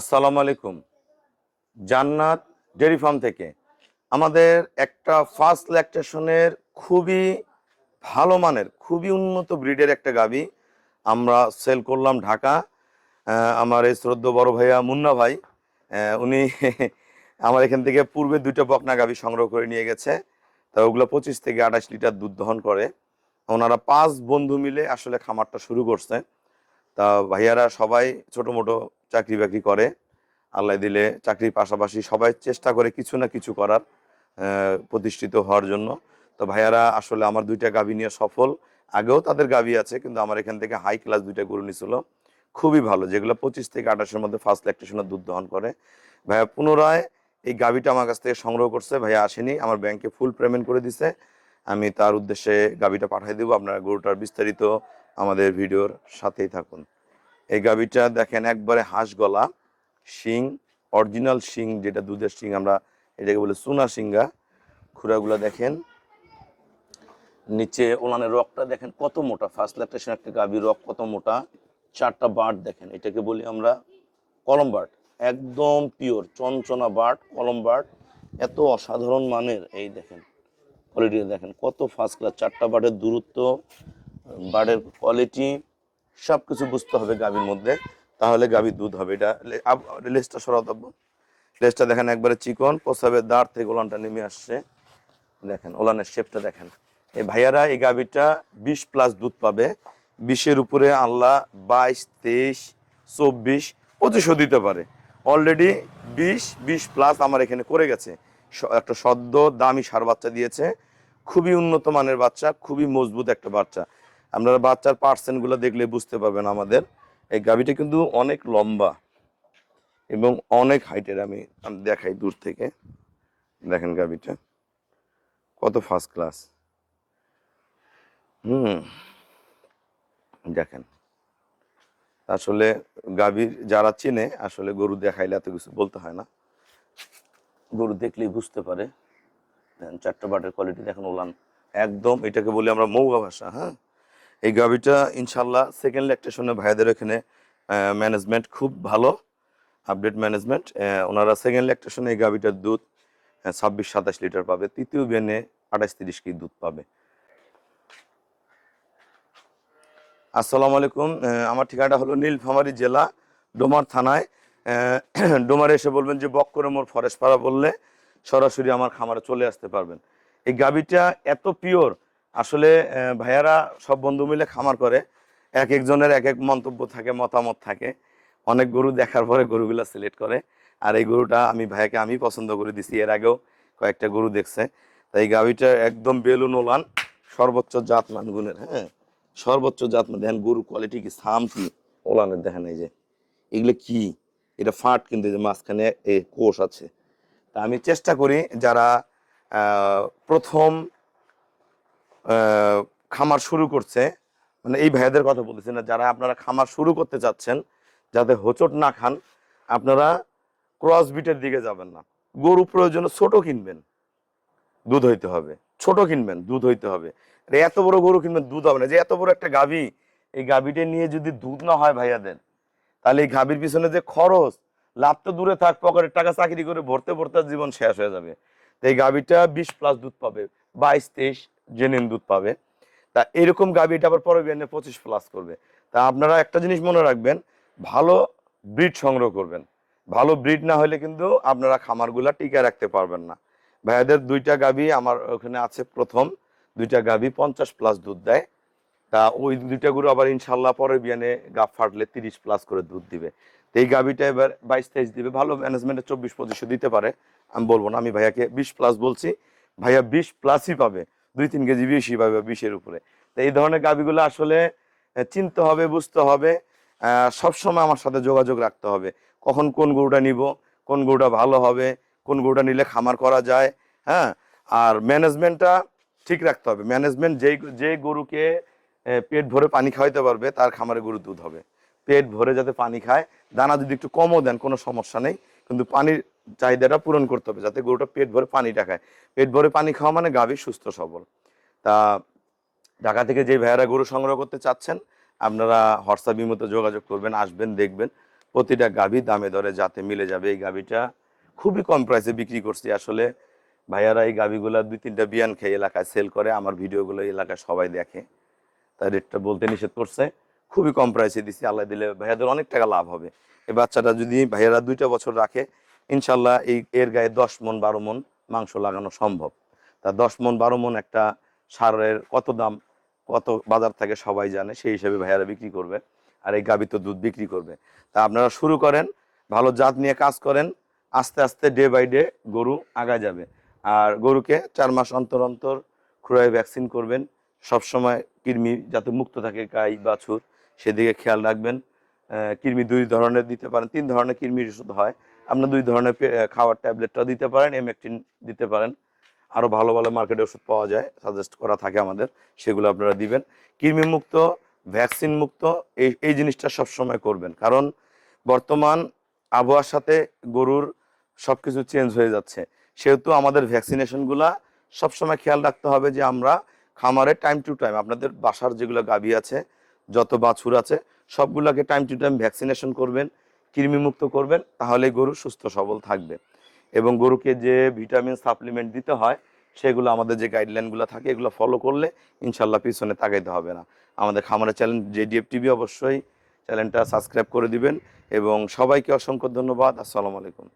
আসসালামু আলাইকুম। জান্নাত ডেয়ারি ফার্ম থেকে। আমাদের একটা ফার্স্ট ল্যাকটেশনের খুবই ভালো মানের, খুবই উন্নত ব্রিডের একটা গাবি আমরা সেল করলাম ঢাকা। আমার এই শ্রদ্ধ বড় ভাইয়া মুন্না ভাই উনি আমার এখান থেকে পূর্বে দুইটা বকনা গাবি সংগ্রহ করে নিয়ে গেছে। তা ওগুলো পঁচিশ থেকে আঠাশ লিটার দুধ দহন করে। ওনারা পাঁচ বন্ধু মিলে আসলে খামারটা শুরু করছে। তা ভাইয়ারা সবাই ছোট মোটো চাকরি বাকরি করে। আল্লাহ দিলে চাকরির পাশাপাশি সবাই চেষ্টা করে কিছু না কিছু করার প্রতিষ্ঠিত হওয়ার জন্য। তো ভাইয়ারা, আসলে আমার দুইটা গাভী নিয়ে সফল। আগেও তাদের গাভী আছে, কিন্তু আমার এখান থেকে হাই ক্লাস দুইটা গরু নিছিল। খুবই ভালো, যেগুলো পঁচিশ থেকে আঠাশের মধ্যে ফার্স্ট ল্যাকটেশনের দুধ দহন করে। ভাইয়া, পুনরায় এই গাভীটা আমার কাছ থেকে সংগ্রহ করছে। ভাইয়া আসেনি, আমার ব্যাংকে ফুল পেমেন্ট করে দিছে। আমি তার উদ্দেশ্যে গাভীটা পাঠিয়ে দেবো। আপনারা গরুটার বিস্তারিত আমাদের ভিডিওর সাথেই থাকুন। এই গাভীটা দেখেন একবারে হাঁস গলা, শিং অরিজিনাল শিং, যেটা দুধের শিং আমরা এটাকে বলে সোনা সিঙ্গা খুঁড়াগুলো দেখেন, নিচে ওলানের রকটা দেখেন কত মোটা ফার্স্ট ল্যাকটেশন একটা গাভীর রক কত মোটা, চারটা বাট দেখেন, এটাকে বলি আমরা কলম বাট একদম পিওর চঞ্চনা বাট কলম বাট এত অসাধারণ মানের, এই দেখেন কোয়ালিটি দেখেন, কত ফার্স্ট ক্লাস চারটা বাটের দূরত্ব বাটের কোয়ালিটি সব কিছু বুঝতে হবে গাভীর মধ্যে, তাহলে গাভীর দুধ হবে। এটা লে- আব- লেজটা সরাও দেবো লেজটা দেখেন একবারে চিকন প্রসাবের দাঁড় থেকে ওলানটা নেমে আসছে। দেখেন, ওলানের শেপটা দেখেন। এই ভাইয়ারা, এই গাভীটা বিশ প্লাস দুধ পাবে। বিশের উপরে আল্লাহ বাইশ, তেইশ, চব্বিশ, পঁচিশও দিতে পারে। অলরেডি বিশ বিশ প্লাস আমার এখানে করে গেছে। একটা সদ্য দামি সার বাচ্চা দিয়েছে। খুবই উন্নত মানের বাচ্চা, খুবই মজবুত একটা বাচ্চা। আপনারা বাচ্চার পার্সেন্টগুলো দেখলে বুঝতে পারবেন আমাদের। এই গাভীটা কিন্তু অনেক লম্বা এবং অনেক হাইটের আমি দেখাই দূর থেকে। দেখেন গাভীটা। কত ফার্স্ট ক্লাস হুম। দেখেন। আসলে গাভীর যারা চেনে, আসলে গরু দেখাইলে এত কিছু বলতে হয় না। গরু দেখলেই বুঝতে পারে। চারটা বাটের কোয়ালিটি দেখেন ওলান। একদম এটাকে বলি আমরা মৌগা ভাষা হ্যাঁ? এই গাভীটা ইনশাল্লাহ সেকেন্ড ল্যাকটেশনে ভাইদের এখানে ম্যানেজমেন্ট খুব ভালো আপডেট ম্যানেজমেন্ট ওনারা সেকেন্ড ল্যাকটেশনে এই গাভীটার দুধ ছাব্বিশ, সাতাশ লিটার পাবে। তৃতীয় বেনে আঠাশ, তিরিশ কেজি দুধ পাবে। আসসালামু আলাইকুম আমার ঠিকানাটা হলো নীলফামারী জেলা, ডোমার থানায়। ডোমারে এসে বলবেন যে বক করে মোর ফরেস্ট পাড়া বললে সরাসরি আমার খামারে চলে আসতে পারবেন। এই গাভীটা এত পিওর আসলে ভাইয়ারা সব বন্ধু মিলে খামার করে। এক একজনের এক এক মন্তব্য থাকে, মতামত থাকে। অনেক গরু দেখার পরে গরুগুলা সিলেক্ট করে। আর এই গরুটা আমি, ভাইয়াকে আমি পছন্দ করে দিছি। এর আগেও কয়েকটা গরু দেখছে। তাই গাভীটা একদম বেলুন ওলান, সর্বোচ্চ জাত মান গুণের হ্যাঁ? সর্বোচ্চ জাত মান দেখেন গরু কোয়ালিটি কি সাম কি ওলানের। দেখেন এই যে, এগুলো কি? এটা ফাট কিন্তু যে মাঝখানে কোষ আছে। তা আমি চেষ্টা করি যারা প্রথম খামার শুরু করছে। মানে এই ভাইয়াদের কথা বলতেছি না, যারা আপনারা খামার শুরু করতে চাচ্ছেন, যাতে হোঁচট না খান, আপনারা ক্রস বিটের দিকে যাবেন না। গরু প্রয়োজনে ছোট কিনবেন, দুধ হইতে হবে। ছোট কিনবেন, দুধ হইতে হবে। এত বড় গরু কিনবেন, দুধ হবে না। যে এত বড় একটা গাভী, এই গাভীটা নিয়ে যদি দুধ না হয় ভাইয়াদের, তাহলে এই গাভীর পিছনে যে খরচ, লাভ তো দূরে থাক পকেটের টাকা চাকরি করে ভরতে ভরতে জীবন শেষ হয়ে যাবে। তো এই গাভীটা বিশ প্লাস দুধ পাবে, বাইশ, তেইশ জেনুইন দুধ পাবে। তা এরকম গাভীটা আবার পরে বিয়ানে পঁচিশ প্লাস করবে। তা আপনারা একটা জিনিস মনে রাখবেন, ভালো ব্রিড সংগ্রহ করবেন। ভালো ব্রিড না হলে কিন্তু আপনারা খামারগুলা টিকে রাখতে পারবেন না। ভাইয়াদের দুইটা গাভী আমার ওখানে আছে প্রথম, দুইটা গাভী পঞ্চাশ প্লাস দুধ দেয়। তা ওই দুইটা গরু আবার ইনশাল্লাহ পরের বিয়ানে গাপ ফাটলে তিরিশ প্লাস করে দুধ দিবে। তো এই গাভীটা এবার বাইশ তেইশ দিবে, ভালো ম্যানেজমেন্টে চব্বিশ পঁচিশও দিতে পারে। আমি বলব না, আমি ভাইয়াকে বিশ প্লাস বলছি। ভাইয়া বিশ প্লাসই পাবে। দুই তিন কেজি বেশি পাবে বিশের উপরে। তো এই ধরনের গাভীগুলো আসলে চিনতে হবে, বুঝতে হবে সবসময় আমার সাথে যোগাযোগ রাখতে হবে। কখন কোন গরুটা নিব, কোন গরুটা ভালো হবে, কোন গরুটা নিলে খামার করা যায় হ্যাঁ? আর ম্যানেজমেন্টটা ঠিক রাখতে হবে। ম্যানেজমেন্ট যেই যে গরুকে পেট ভরে পানি খাওয়াইতে পারবে, তার খামারে গরু দুধ হবে। পেট ভরে যাতে পানি খায়, দানা যদি একটু কমও দেন, কোনো সমস্যা নেই। কিন্তু পানির চাহিদাটা পূরণ করতে হবে যাতে গরুটা পেট ভরে পানিটা খায়। পেট ভরে পানি খাওয়া মানে গাভী সুস্থ, সবল। তা ঢাকা থেকে যে ভাইয়ারা গরু সংগ্রহ করতে চাচ্ছেন, আপনারা হোয়াটসঅ্যাপ মতো যোগাযোগ করবেন, আসবেন, দেখবেন। প্রতিটা গাভী দামে দরে যাতে মিলে যাবে। এই গাভীটা খুবই কম প্রাইসে বিক্রি করছি। আসলে ভাইয়ারা এই গাভীগুলা দুই, তিনটা বিয়ান খেয়ে এলাকায় সেল করে, আমার ভিডিওগুলো এলাকায় সবাই দেখে। তাই রেটটা বলতে নিষেধ করছে। খুবই কম প্রাইসে দিছি। আল্লাহ দিলে ভাইয়াদের অনেক টাকা লাভ হবে। এই বাচ্চাটা যদি ভাইয়ারা দুইটা বছর রাখে ইনশাল্লাহ এই এর গায়ে দশ মন বারো মন মাংস লাগানো সম্ভব। তা দশ মন বারো মন একটা সারের কত দাম, কত বাজার থেকে সবাই জানে, সেই হিসেবে ভাইয়ারা বিক্রি করবে আর এই গাভী তো দুধ বিক্রি করবে। তা আপনারা শুরু করেন, ভালো জাত নিয়ে কাজ করেন, আস্তে আস্তে ডে বাই ডে গরু আগায় যাবে। আর গরুকে চার মাস অন্তর অন্তর খুঁড়ায় ভ্যাকসিন করবেন, সবসময় কৃমি যাতে মুক্ত থাকে, গাই, বাছুর, সেদিকে খেয়াল রাখবেন। কৃমি দুই ধরনের দিতে পারেন, তিন ধরনের কৃমির ওষুধ হয়। আপনার দুই ধরনের খাওয়ার ট্যাবলেটটা দিতে পারেন এমএকটিন দিতে পারেন। আরও ভালো ভালো মার্কেটে ওষুধ পাওয়া যায় সাজেস্ট করা থাকে আমাদের, সেগুলো আপনারা দিবেন। কৃমি মুক্ত ভ্যাকসিন মুক্ত, এই এই জিনিসটা সবসময় করবেন। কারণ বর্তমান আবহাওয়ার সাথে গরুর সব কিছু চেঞ্জ হয়ে যাচ্ছে। সেহেতু আমাদের ভ্যাকসিনেশনগুলা সবসময় খেয়াল রাখতে হবে যে আমরা খামারে টাইম টু টাইম আপনাদের বাসার যেগুলো গাভী আছে, যত বাছুর আছে, সবগুলোকে টাইম টু টাইম ভ্যাকসিনেশন করবেন। কৃমিমুক্ত করবেন তাহলে গরু সুস্থ, সবল থাকবে। এবং গরুকে যে ভিটামিন, সাপ্লিমেন্ট দিতে হয়, সেগুলো আমাদের যে গাইডলাইনগুলো থাকে, এগুলো ফলো করলে ইনশাল্লাহ পিছনে তাকাইতে হবে না। আমাদের খামারের চ্যানেল জেডিএফ টিভি অবশ্যই চ্যানেলটা সাবস্ক্রাইব করে দিবেন। এবং সবাইকে অসংখ্য ধন্যবাদ। আসসালামু আলাইকুম।